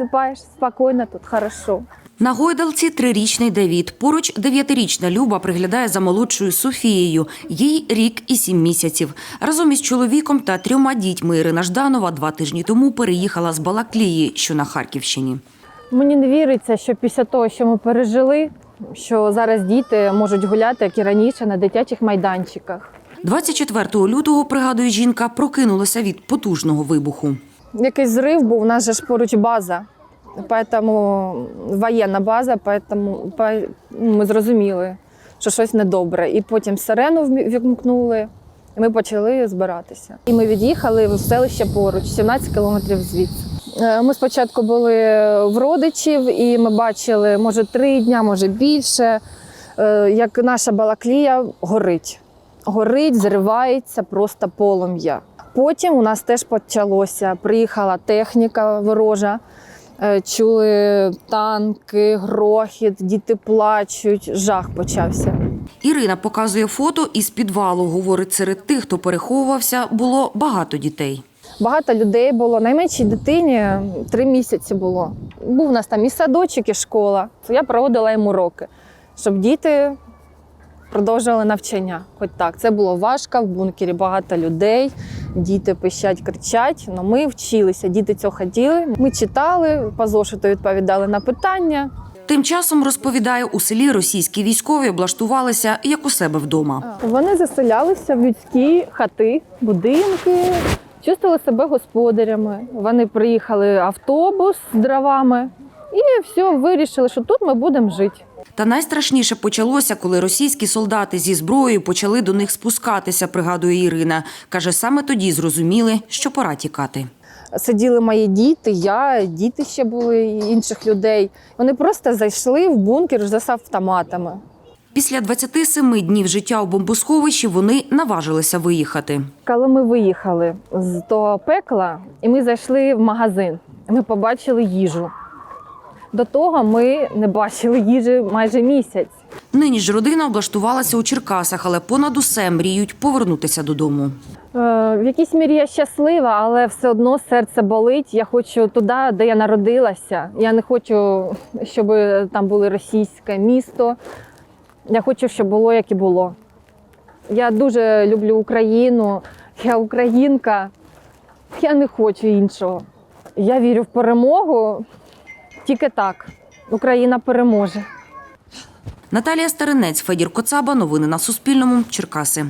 засипаєш спокійно, тут хорошо. На гойдалці трирічний Давід. Поруч дев'ятирічна Люба приглядає за молодшою Софією. Їй рік і сім місяців. Разом із чоловіком та трьома дітьми Ірина Жданова два тижні тому переїхала з Балаклії, що на Харківщині. Мені не віриться, що після того, що ми пережили, що зараз діти можуть гуляти, як і раніше, на дитячих майданчиках. 24 лютого, пригадує жінка, прокинулася від потужного вибуху. Якийсь зрив був, у нас же ж поруч база. Поэтому воєнна база, поэтому по- ну, ми зрозуміли, що щось недобре. І потім сирену вімкнули, і ми почали збиратися. І ми від'їхали в селище поруч, 17 кілометрів звідси. Е, Ми спочатку були в родичів, і ми бачили, може, три дня, може більше, е, як наша балаклія горить. Горить, зривається просто полум'я. Потім у нас теж почалося. Приїхала техніка ворожа, е, чули танки, грохіт, діти плачуть, жах почався. Ірина показує фото із підвалу. Говорить, серед тих, хто переховувався, було багато дітей. Багато людей було. Найменшій дитині три місяці було. Був у нас там і садочок, і школа. Я проводила їм уроки, щоб діти продовжували навчання. Хоч так, це було важко, в бункері багато людей, діти пищать, кричать. але ми вчилися, діти цього хотіли. Ми читали, по зошиту відповідали на питання. Тим часом розповідає, у селі російські військові облаштувалися як у себе вдома. Вони заселялися в людські хати, будинки, чувствували себе господарями. Вони приїхали автобус з дровами і все, вирішили, що тут ми будемо жити. Та найстрашніше почалося, коли російські солдати зі зброєю почали до них спускатися, пригадує Ірина. Каже, саме тоді зрозуміли, що пора тікати. Сиділи мої діти, я, діти ще були інших людей. Вони просто зайшли в бункер з автоматами. Після 27 днів життя у бомбосховищі вони наважилися виїхати. Коли ми виїхали з того пекла, і ми зайшли в магазин, ми побачили їжу. До того ми не бачили їжі майже місяць. Нині ж родина облаштувалася у Черкасах, але понад усе мріють повернутися додому. Е, В якійсь мірі я щаслива, але все одно серце болить. Я хочу туди, де я народилася. Я не хочу, щоб там було російське місто. Я хочу, щоб було як і було. Я дуже люблю Україну, я українка. Я не хочу іншого. Я вірю в перемогу. Тільки так. Україна переможе. Наталія Старинець, Федір Коцаба. Новини на Суспільному. Черкаси.